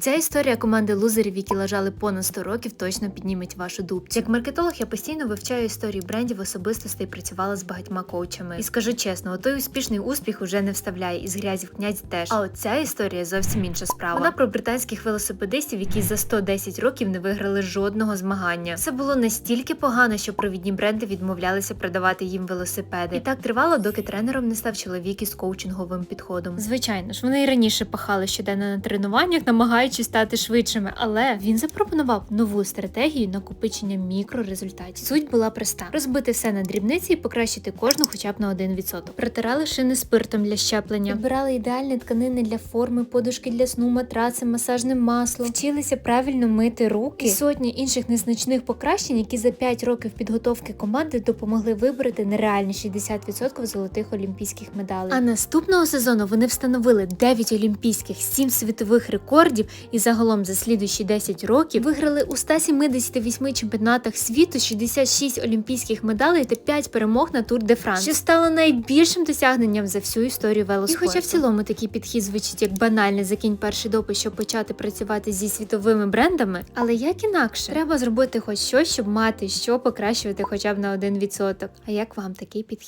Ця історія команди лузерів, які лежали понад 100 років, точно підніметь вашу дубцю. Як маркетолог я постійно вивчаю історії брендів особистостей працювала з багатьма коучами. І скажу чесно, отой успішний успіх уже не вставляє із грязі в князь теж. А от ця історія зовсім інша справа. Вона про британських велосипедистів, які за 110 років не виграли жодного змагання. Все було настільки погано, що провідні бренди відмовлялися продавати їм велосипеди. І так тривало, доки тренером не став чоловік із коучинговим підходом. Звичайно ж, вони і раніше пахали щоденно на тренуваннях, намагаючись стати швидшими, але він запропонував нову стратегію накопичення мікрорезультатів. Суть була проста: розбити все на дрібниці і покращити кожну хоча б на 1%. Протирали шини спиртом для щеплення, вибирали ідеальні тканини для форми, подушки для сну, матраци, масажне масло, вчилися правильно мити руки. І сотні інших незначних покращень, які за 5 років підготовки команди допомогли вибороти нереальні 60% золотих олімпійських медалей. А наступного сезону вони встановили 9 олімпійських, 7 світових рекордів і загалом за слідуючі 10 років виграли у 178 чемпіонатах світу 66 олімпійських медалей та 5 перемог на Тур де Франс, що стало найбільшим досягненням за всю історію велоспорту. І хоча в цілому такий підхід звучить як банальний закінь перший допис, щоб почати працювати зі світовими брендами, але як інакше, треба зробити хоч щось, щоб мати що покращувати хоча б на 1%. А як вам такий підхід?